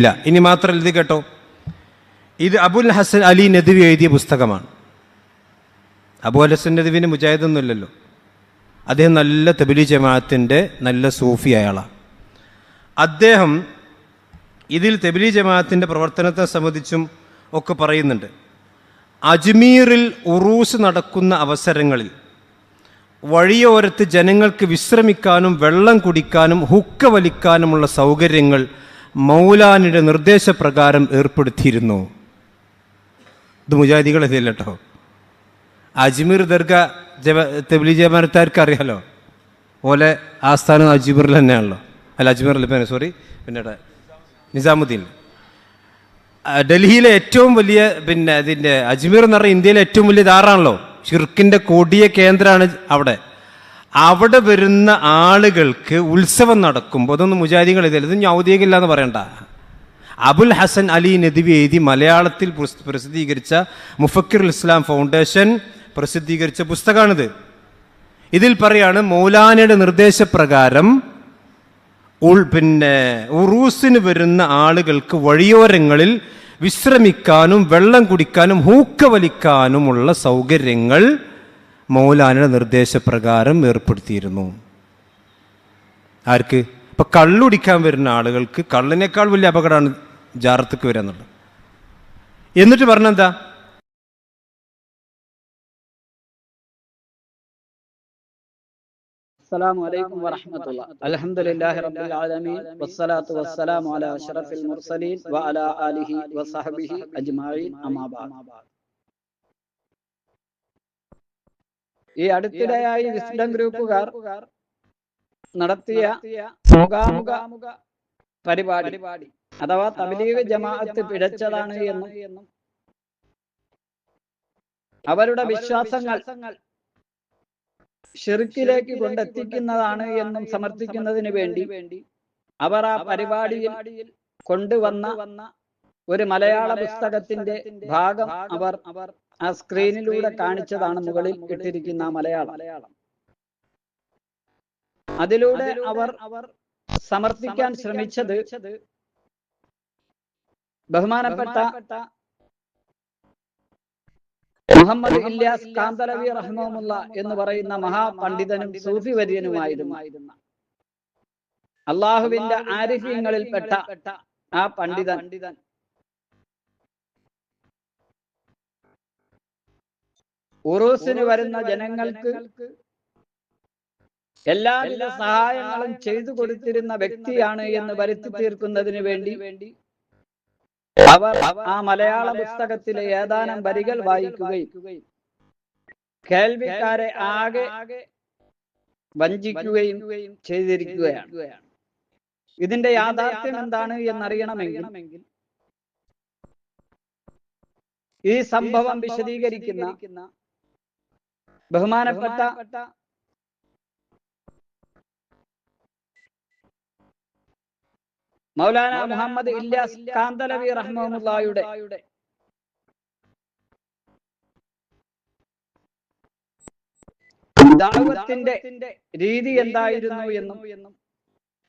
ഇല്ല. ഇനി മാത്രം എഴുതി കേട്ടോ. ഇത് അബുൽ ഹസൻ അലി നദുവി എഴുതിയ പുസ്തകമാണ്. അബുൽ ഹസൻ നദുവിന് മുജാഹിദൊന്നുമില്ലല്ലോ അദ്ദേഹം നല്ല തബിലി ജമാഅത്തിന്റെ നല്ല സൂഫി അയാളാണ്. അദ്ദേഹം ഇതിൽ തബിലി ജമാഅത്തിന്റെ പ്രവർത്തനത്തെ സംബന്ധിച്ചും ഒക്കെ പറയുന്നുണ്ട്. അജ്മീറിൽ ഉറൂസ് നടക്കുന്ന അവസരങ്ങളിൽ വഴിയോരത്ത് ജനങ്ങൾക്ക് വിശ്രമിക്കാനും വെള്ളം കുടിക്കാനും ഹുക്ക വലിക്കാനുമുള്ള സൗകര്യങ്ങൾ മൗലാനിയുടെ നിർദ്ദേശപ്രകാരം ഏർപ്പെടുത്തിയിരുന്നു. ഇത് മുജാഹിദികൾ ഇതില്ല കേട്ടോ അജ്മീർ ദർഗ ജവ തെബിലി ജമാനത്താർക്ക് അറിയാലോ? ഓലെ ആസ്ഥാനം അജ്മീറിൽ തന്നെയാണല്ലോ. അല്ല അജ്മീറിൽ പിന്നെ സോറി പിന്നെ നിസാമുദ്ദീൻ. ഡൽഹിയിലെ ഏറ്റവും വലിയ പിന്നെ അതിന്റെ അജ്മീർ എന്ന് പറഞ്ഞാൽ ഇന്ത്യയിലെ ഏറ്റവും വലിയ ധാറാണല്ലോ ഷിർക്കിന്റെ കൊടിയ കേന്ദ്രമാണ് അവിടെ. അവിടെ വരുന്ന ആളുകൾക്ക് ഉത്സവം നടക്കുമ്പോൾ അതൊന്നും മുജാദികൾ ഇതില്ല ഇത് ഔദ്യോഗികമില്ല എന്ന് പറയണ്ട. അബുൽ ഹസൻ അലി നദിവി എഴുതി മലയാളത്തിൽ പ്രസിദ്ധീകരിച്ച മുഫക്കിർ ഇസ്ലാം ഫൗണ്ടേഷൻ പ്രസിദ്ധീകരിച്ച പുസ്തകമാണിത്. ഇതിൽ പറയാണ് മൗലാനയുടെ നിർദ്ദേശപ്രകാരം ഉൾ പിന്നെ ഉറൂസിന് വരുന്ന ആളുകൾക്ക് വഴിയോരങ്ങളിൽ വിശ്രമിക്കാനും വെള്ളം കുടിക്കാനും ഹൂക്ക വലിക്കാനുമുള്ള സൗകര്യങ്ങൾ മൗലാനയുടെ നിർദ്ദേശപ്രകാരം ഏർപ്പെടുത്തിയിരുന്നു ആർക്ക് ഇപ്പൊ കള്ളുടിക്കാൻ വരുന്ന ആളുകൾക്ക് കള്ളിനേക്കാൾ വലിയ അപകടമാണ് ജാറത്തേക്ക് വരിക എന്നുള്ളത് എന്നിട്ട് പറഞ്ഞെന്താ السلام عليكم ورحمة الله الحمد لله رب العالمين والصلاة والسلام على أشرف المرسلين وعلى آله وصحبه أجمعين أما بعد ഈ അടുത്തിടെയായി വിസ്ഡം ഗ്രൂപ്പുകാർ നടത്തിയ മുഖാമുഖ പരിപാടി അഥവാ തബലീഗ് ജമാഅത്ത് പിഴച്ചതാണ് എന്നും അവരുടെ വിശ്വാസങ്ങൾ ഷിർക്കിലേക്ക് കൊണ്ടെത്തിക്കുന്നതാണ് എന്നും സമർത്ഥിക്കുന്നതിന് വേണ്ടി അവർ ആ പരിപാടിയിൽ കൊണ്ടുവന്ന ഒരു മലയാള പുസ്തകത്തിന്റെ ഭാഗം അവർ അവർ ആ സ്ക്രീനിലൂടെ കാണിച്ചതാണ് മുകളിൽ ഇട്ടിരിക്കുന്ന മലയാളം. അതിലൂടെ അവർ അവർ സമർപ്പിക്കാൻ ശ്രമിച്ചത് ബഹുമാനപ്പെട്ട മുഹമ്മദ് ഇല്യാസ് കാന്തലവി റഹ്മുല്ല എന്ന് പറയുന്ന മഹാപണ്ഡിതനും സൂഫി വര്യനുമായിരുന്നു. അള്ളാഹുവിന്റെ ആരിഫ്യങ്ങളിൽപ്പെട്ട ആ പണ്ഡിതൻ. ഉറൂസിന് വരുന്ന ജനങ്ങൾക്ക് എല്ലാവിധ സഹായങ്ങളും ചെയ്തു കൊടുത്തിരുന്ന വ്യക്തിയാണ് എന്ന് വരുത്തി തീർക്കുന്നതിന് വേണ്ടി അവർ ആ മലയാള പുസ്തകത്തിലെ ഏതാനും വരികൾ വായിക്കുകയും കേൾവിക്കാരെ ആകെ വഞ്ചിക്കുകയും ചെയ്തിരിക്കുകയാണ്. ഇതിന്റെ യാഥാർത്ഥ്യം എന്താണ് എന്നറിയണമെങ്കിൽ ഈ സംഭവം വിശദീകരിക്കുന്ന ബഹുമാനപ്പെട്ട മൗലാന മുഹമ്മദ് ഇല്യാസ് കാന്തലവി റഹ്മുല്ലായുടെ ദാവത്തിന്റെ രീതി എന്തായിരുന്നു എന്നും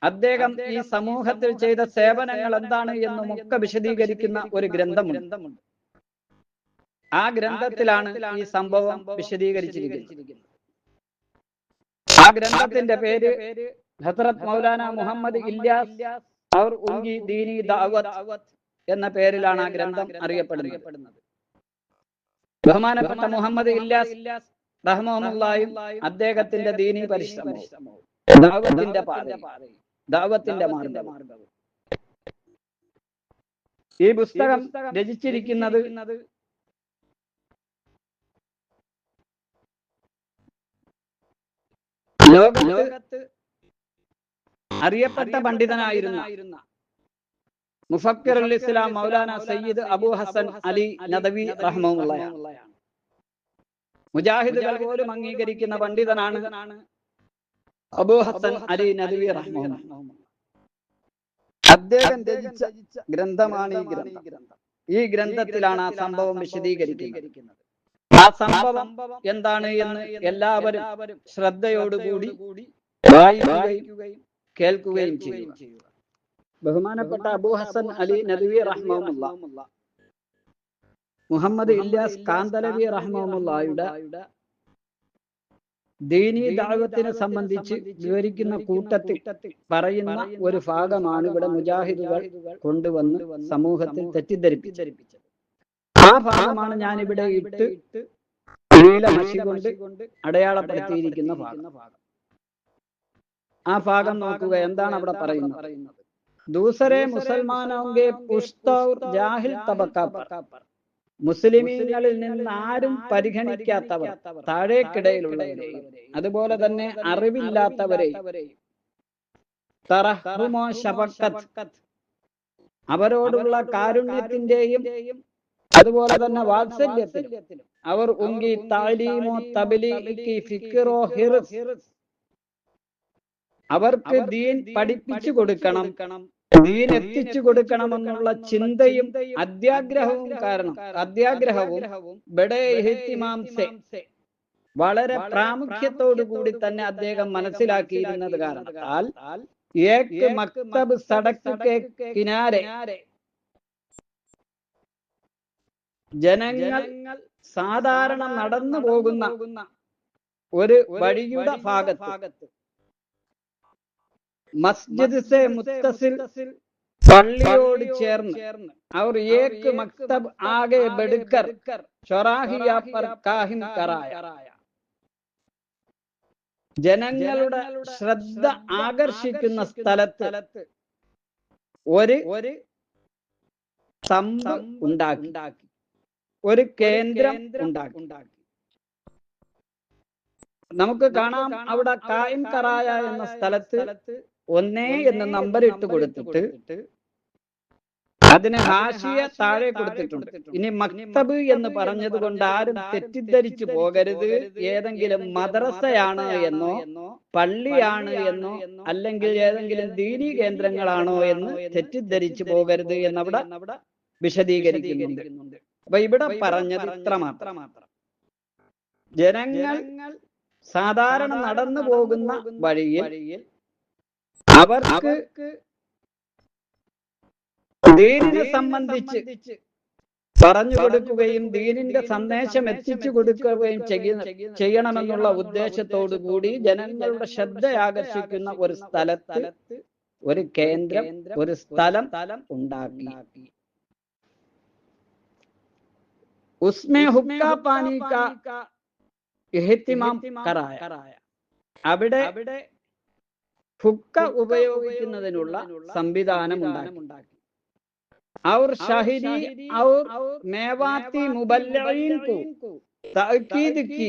അദ്ദേഹം ഈ സമൂഹത്തിൽ ചെയ്ത സേവനങ്ങൾ എന്താണ് എന്നും ഒക്കെ വിശദീകരിക്കുന്ന ഒരു ഗ്രന്ഥമുണ്ട്. ആ ഗ്രന്ഥത്തിലാണ് ഈ സംഭവം വിശദീകരിച്ചിരിക്കുന്നത്. ആ ഗ്രന്ഥത്തിന്റെ പേര് ഹസ്രത് മൗലാന മുഹമ്മദ് ഇല്യാസ് അവർ ഉങ്കി ദീനി ദാവത്ത് എന്ന പേരിലാണ് ആ ഗ്രന്ഥം അറിയപ്പെടുന്നത്. ബഹുമാനപ്പെട്ട മുഹമ്മദ് ഇല്യാസ് റഹ്മുല്ലായും അദ്ദേഹത്തിന്റെ ദീനി പരിശ്രമവും ദാവത്തിന്റെ മാർഗവും. ഈ പുസ്തകം രചിച്ചിരിക്കുന്നത് ലോകത്ത് അറിയപ്പെട്ട പണ്ഡിതനായിരുന്ന മുഫക്കിറുൽ ഇസ്ലാം മൗലാന സയ്യിദ് അബു ഹസൻ അലി നദവി റഹ്മുള്ളയാണ് മുജാഹിദുകൾ പോലും അംഗീകരിക്കുന്ന പണ്ഡിതനാണ് അബു ഹസൻ അലി നദവി റഹ്മുല്ല അദ്ദേഹം രചിച്ച ഗ്രന്ഥമാണ് ഈ ഗ്രന്ഥം. ഈ ഗ്രന്ഥത്തിലാണ് ആ സംഭവം വിശദീകരിക്കുന്നത്. ആ സംഭവം എന്താണ് എന്ന് എല്ലാവരും ശ്രദ്ധയോടുകൂടി വായിക്കുകയും കേൾക്കുകയും ചെയ്യുക. ബഹുമാനപ്പെട്ട അബൂ ഹസൻ അലി നദവി റഹ്മുല്ല മുഹമ്മദ് ഇല്യാസ് കാന്തലവി റഹ്മുല്ലായുടെ ദീനീ ദാവത്തിനെ സംബന്ധിച്ച് വിവരിക്കുന്ന കൂട്ടത്തിൽ പറയുന്ന ഒരു ഭാഗമാണ് ഇവിടെ മുജാഹിദുകൾ കൊണ്ടുവന്ന് സമൂഹത്തിൽ തെറ്റിദ്ധരിപ്പിച്ചത്. ആ ഭാഗമാണ് ഞാൻ ഇവിടെ ഇട്ട് നീല മഷി കൊണ്ട് അടയാളപ്പെടുത്തിയിരിക്കുന്ന ഭാഗം. ആ ഭാഗം നോക്കുക. എന്താണ് അവിടെ പറയുന്നത്? ദൂസരെ മുസൽമാനോങ്കെ പുഷ്തൗർ ജാഹിൽ മുസ്ലിമീങ്ങളിൽ നിന്ന് ആരും പരിഗണിക്കാത്തവർ താഴേക്കിടയിലുള്ളവരെയും അതുപോലെ തന്നെ അറിവില്ലാത്തവരെ അവരോടുള്ള കാരുണ്യത്തിന്റെയും അതുപോലെ തന്നെ വാത്സല്യത്തിലും അവർ ഉങ്കി താലീമോ തബലീക്കി ഫിക്കിറോ ഹിർസ്. അവർക്ക് ദീൻ പഠിപ്പിച്ചു കൊടുക്കണം. ദീൻ എത്തിച്ചു കൊടുക്കണം എന്നുള്ള ചിന്തയും അത്യാഗ്രഹവും കാരണം. അത്യാഗ്രഹവും വളരെ പ്രാമുഖ്യത്തോടു കൂടി തന്നെ അദ്ദേഹം മനസ്സിലാക്കിയിരുന്നത് കാരണത്താൽ ഏക് മക്തബ് സടക്ക് കേ കിനാരെ. ജനങ്ങൾ സാധാരണ നടന്നു പോകുന്ന ഒരു വഴിയുടെ ഭാഗത്ത്. മസ്ജിദ് മുത്തസിൽ പള്ളിയോട് ചേർന്ന്. അവർ ഏക് മക്തബ് ആകെ ബെടുക്കർ. ചൊറാഹിയ കറായ. ജനങ്ങളുടെ ശ്രദ്ധ ആകർഷിക്കുന്ന സ്ഥലത്ത് ഒരു ഒരു ഉണ്ടാക്കി. ഒരു കേന്ദ്രം ഉണ്ടാക്കി. നമുക്ക് കാണാം അവിടെ കായിം കറായ എന്ന സ്ഥലത്ത് ഒന്നേ എന്ന് നമ്പർ ഇട്ട് കൊടുത്തിട്ട് അതിന് ഹാഷിയ താഴെ കൊടുത്തിട്ടുണ്ട്. ഇനി മക്തബ് എന്ന് പറഞ്ഞത് കൊണ്ട് ആരും തെറ്റിദ്ധരിച്ചു പോകരുത്. ഏതെങ്കിലും മദ്രസയാണ് എന്നോ പള്ളിയാണ് എന്നോ അല്ലെങ്കിൽ ഏതെങ്കിലും ദീനി കേന്ദ്രങ്ങളാണോ എന്ന് തെറ്റിദ്ധരിച്ചു പോകരുത് എന്നവിടെ വിശദീകരിക്കുന്നുണ്ട്. അപ്പൊ ഇവിടെ പറഞ്ഞത് ഇത്ര മാത്രം ജനങ്ങൾ സാധാരണ നടന്നു പോകുന്ന വഴിയിൽ അവർക്ക് ദീനിനെ സംബന്ധിച്ച് പറഞ്ഞു കൊടുക്കുകയും ദീനിന്റെ സന്ദേശം എത്തിച്ചു കൊടുക്കുകയും ചെയ്യുന്ന ചെയ്യണമെന്നുള്ള ഉദ്ദേശത്തോടു കൂടി ജനങ്ങളുടെ ശ്രദ്ധ ആകർഷിക്കുന്ന ഒരു സ്ഥലത്ത് ഒരു കേന്ദ്രം ഒരു സ്ഥലം ഉണ്ടാക്കി. ഉസ്മേ ഹുക്ക പാനി കാ ഇഹ്തിമാം കറായ അവിടെ ഹുക്ക ഉപയോഗിക്കുന്നതിനുള്ള സംവിധാനം ഉണ്ടാക്കി और शाहिरी और मेवाती मुबल्लिगीन को ताकीद की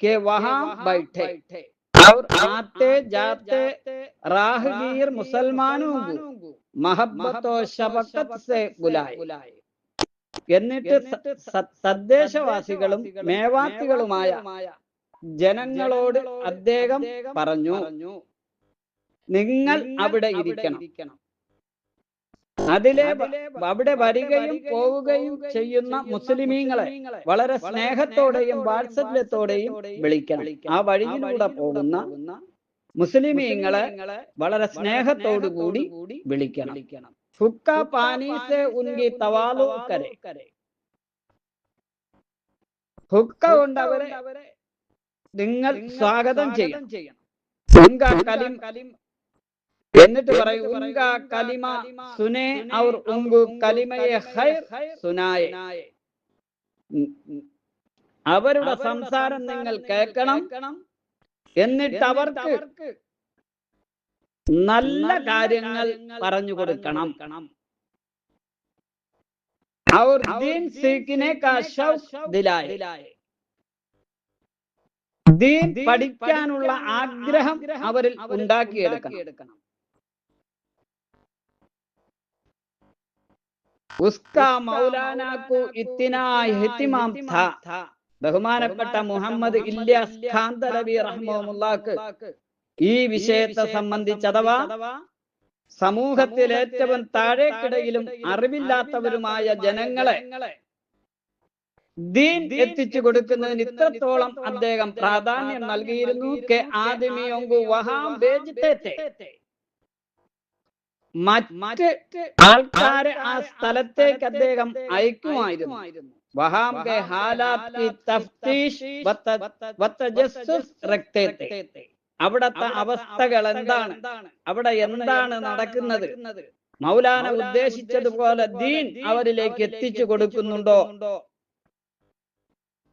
कि वहां बैठे और आते जाते राहगीर मुसलमानों को मोहब्बत और शफकत से बुलाए എന്നിട്ട് തദ്ദേശവാസികളും മേവാത്തികളുമായ ജനങ്ങളോട് അദ്ദേഹം പറഞ്ഞു നിങ്ങൾ അവിടെ ഇരിക്കണം. അതിലെ അവിടെ വരികയും പോവുകയും ചെയ്യുന്ന മുസ്ലിമീങ്ങളെ വളരെ സ്നേഹത്തോടെയും വാത്സല്യത്തോടെയും വിളിക്കണം. ആ വഴിയിലൂടെ പോകുന്ന മുസ്ലിമീങ്ങളെ വളരെ സ്നേഹത്തോടു കൂടി വിളിക്കണം. ഫുക്ക से उनकी തവാലു करे। ഹുക്ക കൊണ്ട് അവരെ നിങ്ങൾ സ്വാഗതം ചെയ്യണം ഉൻക കലിം കലിം എന്നിട്ട് പറയും ഉൻക കലിമ സുനെ അവർ ഉങ്കു കലിമയെ ഹൈർ സുനായ. അവരുടെ സംസാരം നിങ്ങൾ കേൾക്കണം എന്നിട്ട് അവർക്ക് നല്ല കാര്യങ്ങൾ പറഞ്ഞു കൊടുക്കണം. ദീൻ പഠിക്കാനുള്ള ആഗ്രഹം അവരിൽ ഉണ്ടാക്കിയെടുക്കണം. മൗലാനാക്കു ബഹുമാനപ്പെട്ട മുഹമ്മദ് ഇല്യാസ് ഖാന്തലവി റഹ്മുല്ലാക്ക് ഈ വിഷയത്തെ സംബന്ധിച്ച് അഥവാ സമൂഹത്തിൽ ഏറ്റവും താഴേക്കിടയിലും അറിവില്ലാത്തവരുമായ ജനങ്ങളെ ദീൻ എത്തിച്ചു കൊടുക്കുന്നതിന് ഇത്രത്തോളം അദ്ദേഹം പ്രാധാന്യം നൽകിയിരുന്നു. കെ ആദിമിയൊങ്കു വഹാം മറ്റ് ആൾക്കാരെ ആ സ്ഥലത്തേക്ക് അദ്ദേഹം അയക്കുമായിരുന്നു. വഹാം കെ ഹാലാത്തി തഫ്തീഷ് വത്ത- വത്തജസ്സുസ് റക്തേത്തെ. അവിടത്തെ അവസ്ഥകൾ എന്താണ്? അവിടെ എന്താണ് നടക്കുന്നത്? മൗലാന ഉദ്ദേശിച്ചതുപോലെ ദീൻ അവരിലേക്ക് എത്തിച്ചു കൊടുക്കുന്നുണ്ടോ?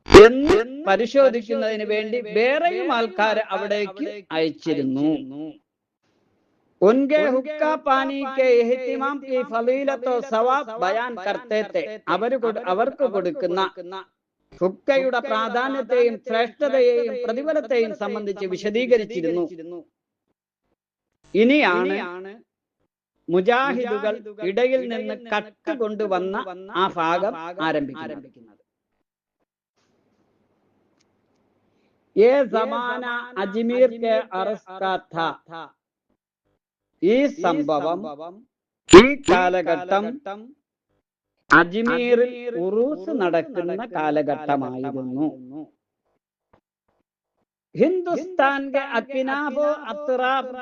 എന്ന് പരിശോധിക്കുന്നതിന് വേണ്ടി വേറെയും ആൾക്കാർ അവിടേക്ക് അയച്ചിരുന്നു. ഉൻകെ ഹുക്ക കി ഫളീലത്തോ സവാബ് ബയാൻ. അവർ അവർക്ക് കൊടുക്കുന്ന ഹുക്കയുടെ പ്രാധാന്യത്തെയും ശ്രേഷ്ഠതയെയും പ്രതിഫലത്തെയും സംബന്ധിച്ച് വിശദീകരിച്ചിരുന്നു ഇനിയാണ് മുജാഹിദുകൾ ഇടയിൽ നിന്ന് കട്ട് കൊണ്ടുവന്ന ആ ഭാഗം ആരംഭിക്കുന്നത് ये जमाना अजमेर के अरस का था ഈ സംഭവം ഈ കാലഘട്ടം അജ്മീറിൽ ഉറൂസ് നടക്കുന്ന കാലഘട്ടമായിരുന്നു. ഹിന്ദുസ്ഥാന്റെ അക്കിനാബ് അത്രാബ്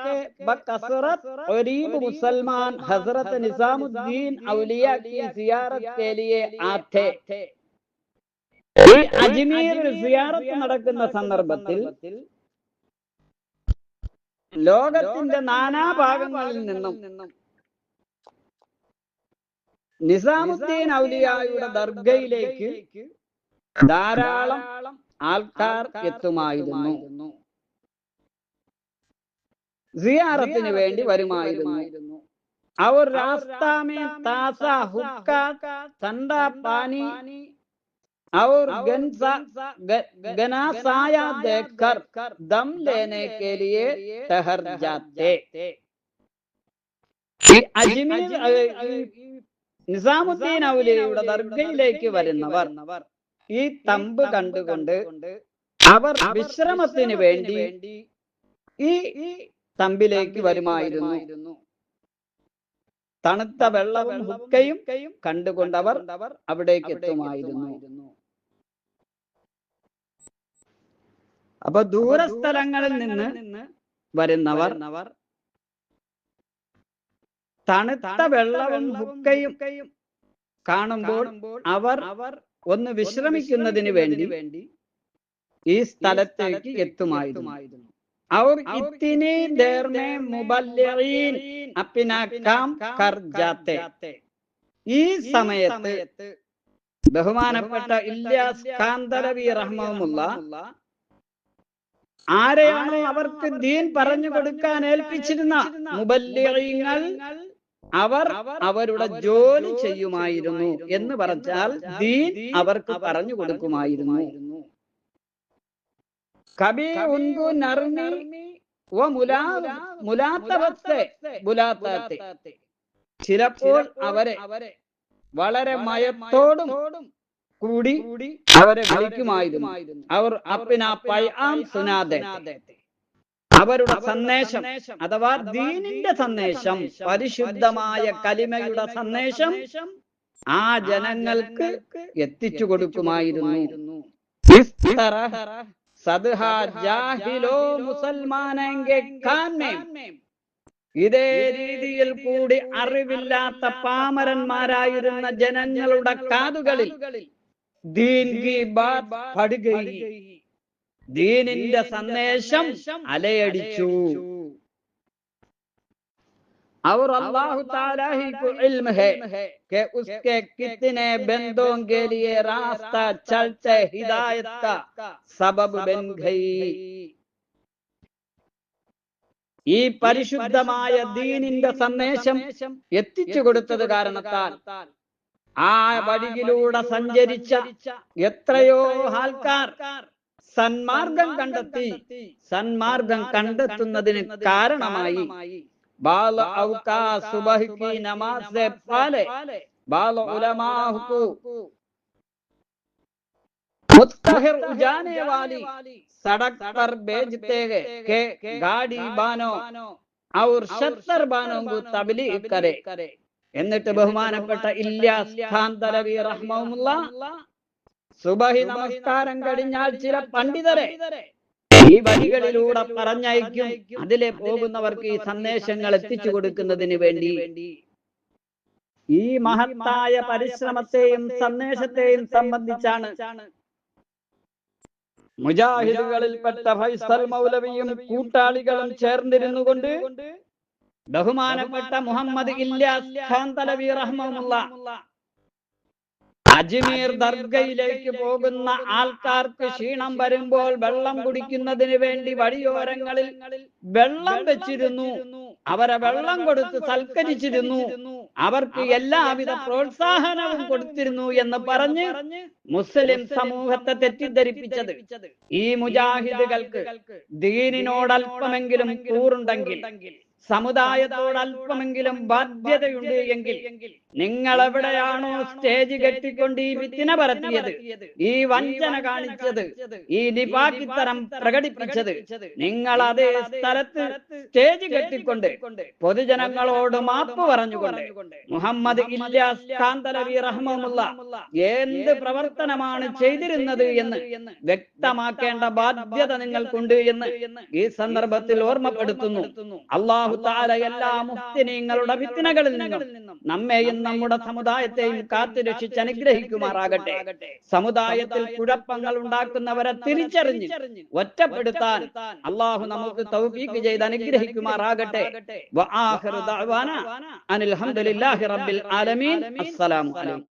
മുസൽമാൻ ഹസ്രത്ത് നിസാമുദ്ദീൻ ഔലിയ കി സിയാറത്ത് കെ ലിയേ ആഥേ ഈ അജ്മീറിൽ സിയാറത്ത് നടക്കുന്ന സന്ദർഭത്തിൽ ലോകത്തിന്റെ നാനാഭാഗങ്ങളിൽ നിന്നും നിസാമുദ്ദീൻ ഔലിയായുടെ ദർഗയിലേക്ക് ധാരാളം ആൾക്കാർ എത്തുമായിരുന്നു സിയാറത്തിന് വേണ്ടി വരുമായിരുന്നു അവർ രാസ്താമേ താസ ഹുക്ക ചണ്ട പാനി और गनसा ग- गनासाया देखकर दम लेने के लिए ठहर जाते ഈ അജ്മീർ അഹ്, ഈ നിസാമുദ്ദീൻ ഔലിയയുടെ ദർഗയിലേക്ക് വരുന്നവർ. ഈ തമ്പ് കണ്ടുകൊണ്ട് അവർ വിശ്രമത്തിന് വേണ്ടി ഈ തമ്പിലേക്ക് വരുമായിരുന്നു. തണുത്ത വെള്ളവും ഹുക്കയും കണ്ടുകൊണ്ടവർ അവിടേക്ക് എത്തുമായിരുന്നു. അപ്പൊ ദൂരസ്ഥലങ്ങളിൽ നിന്ന് വരുന്നവർ തണുത്ത വെള്ളവും ഹുക്കയും കാണുമ്പോൾ അവർ ഒന്ന് വിശ്രമിക്കുന്നതിന് വേണ്ടി ഈ സ്ഥലത്തേക്ക് എത്തുമായിരുന്നു. അവർ ഇത്തിനെ അപ്പിനാക്കാം കർജാത്തെ. ഈ സമയത്ത് ബഹുമാനപ്പെട്ട ഇല്യാസ് കാന്തരവി റഹ്മുള്ള ആരെയാണോ അവർക്ക് ദീൻ പറഞ്ഞു കൊടുക്കാൻ ഏൽപ്പിച്ചിരുന്ന മുബല്യങ്ങൾ അവർ അവരുടെ ജോലി ചെയ്യുമായിരുന്നു എന്ന് പറഞ്ഞാൽ ദീൻ അവർക്ക് പറഞ്ഞു കൊടുക്കുമായിരുന്നു. കബി ഉൻകു നർമി ചിലപ്പോൾ അവരെ വളരെ മയത്തോടും കൂടി അവരെ വിളിക്കുമായിരുന്നു. അവർ അപ്പിന പൈആം സുനാദെ അവരുടെ സന്ദേശം അഥവാ ദീനിന്റെ സന്ദേശം പരിശുദ്ധമായ കലിമയുടെ സന്ദേശം ആ ജനങ്ങൾക്ക് എത്തിച്ചു കൊടുക്കുമായിരുന്നു. ഇതേ രീതിയിൽ കൂടി അറിവില്ലാത്ത പാമരന്മാരായിരുന്ന ജനങ്ങളുടെ കാതുകളിൽ ദീൻ കി ബാത് പടുകയി ദീനിന്റെ സന്ദേശം അലയടിച്ചു और अल्लाह ताला ही को इल्म है कि उसके कितने बंदों के लिए रास्ता चलते हिदायत का सबब बन गई ഈ പരിശുദ്ധമായ ദീനിന്റെ സന്ദേശം എത്തിച്ചു കൊടുത്തത് കാരണത്താൽ ആ വഴിയിലൂടെ സഞ്ചരിച്ച എത്രയോ ആൾക്കാർ സന്മാർഗം കണ്ടെത്തി സന്മാർഗം കണ്ടെത്തുന്നതിന് കാരണമായി ബാല ഔകാ സുബഹ് की नमाज से पहले बाल उलमाह को मुत्तहिर उजाने वाली सड़क पर भेजते हैं के गाड़ी बानो और शत्तर बानों को तबलीग करे എന്നിട്ട് ബഹുമാനപ്പെട്ട ഇല്യാസ് ഖാൻ തലവി റഹ്മുള്ള സുബഹി നമസ്കാരം കഴിഞ്ഞാൽ ചില പണ്ഡിതരെ ഈ വഴികളിലൂടെ പറഞ്ഞയക്കും. അതിലെ പോകുന്നവർക്ക് ഈ സന്ദേശങ്ങൾ എത്തിച്ചു കൊടുക്കുന്നതിന് വേണ്ടി. ഈ മഹത്തായ പരിശ്രമത്തെയും സന്ദേശത്തെയും സംബന്ധിച്ചാണ് മുജാഹിദുകളിൽപ്പെട്ട ഫൈസൽ മൗലവിയും കൂട്ടാളികളും ചേർന്നിരുന്നു കൊണ്ട് ബഹുമാനപ്പെട്ട മുഹമ്മദ് ഇല്ലാസ് ഖാൻ തലവി റഹ്മുള്ള അജ്മീർ ദർഗയിലേക്ക് പോകുന്ന ആൾക്കാർക്ക് ക്ഷീണം വരുമ്പോൾ വെള്ളം കുടിക്കുന്നതിന് വേണ്ടി വഴിയോരങ്ങളിൽ വെള്ളം വെച്ചിരുന്നു. അവരെ വെള്ളം കൊടുത്ത് സൽക്കരിച്ചിരുന്നു. അവർക്ക് എല്ലാവിധ പ്രോത്സാഹനവും കൊടുത്തിരുന്നു എന്ന് പറഞ്ഞ് മുസ്ലിം സമൂഹത്തെ തെറ്റിദ്ധരിപ്പിച്ചത്. ഈ മുജാഹിദുകൾക്ക് ദീനിനോടൽപ്പമെങ്കിലും കൂറുണ്ടെങ്കിൽ സമുദായത്തോട് അല്പമെങ്കിലും ബാധ്യതയുണ്ട് എങ്കിൽ നിങ്ങൾ എവിടെയാണോ സ്റ്റേജ് കെട്ടിക്കൊണ്ട് ഈ വിത്തിന പരത്തിയത് ഈ വഞ്ചന കാണിച്ചത് ഈ നിപാക്കിത്തരം പ്രകടിപ്പിച്ചത് നിങ്ങൾ അതേ സ്ഥലത്ത് സ്റ്റേജ് കെട്ടിക്കൊണ്ട് പൊതുജനങ്ങളോട് മാപ്പ് പറഞ്ഞുകൊണ്ട് മുഹമ്മദ് എന്ത് പ്രവർത്തനമാണ് ചെയ്തിരുന്നത് എന്ന് വ്യക്തമാക്കേണ്ട ബാധ്യത നിങ്ങൾക്കുണ്ട് എന്ന് ഈ സന്ദർഭത്തിൽ ഓർമ്മപ്പെടുത്തുന്നു. അള്ളാഹു താല എല്ലാ മുഹ്തിനീങ്ങളുടെ വിത്തിനകളിൽ നിന്നും നമ്മെയും നമ്മുടെ സമുദായത്തെയും കാത്തു രക്ഷിച്ച് അനുഗ്രഹിക്കുമാറാകട്ടെ. സമുദായത്തിൽ കുഴപ്പങ്ങൾ ഉണ്ടാക്കുന്നവരെ തിരിച്ചറിഞ്ഞ് ഒറ്റപ്പെടുത്താൻ അള്ളാഹു നമുക്ക് തൗഫീക്ക് ചെയ്ത് അനുഗ്രഹിക്കുമാറാകട്ടെ. അനിൽ ഹംദുലില്ലാഹി റബ്ബിൽ ആലമീൻ. അസ്സലാമു അലൈക്കും.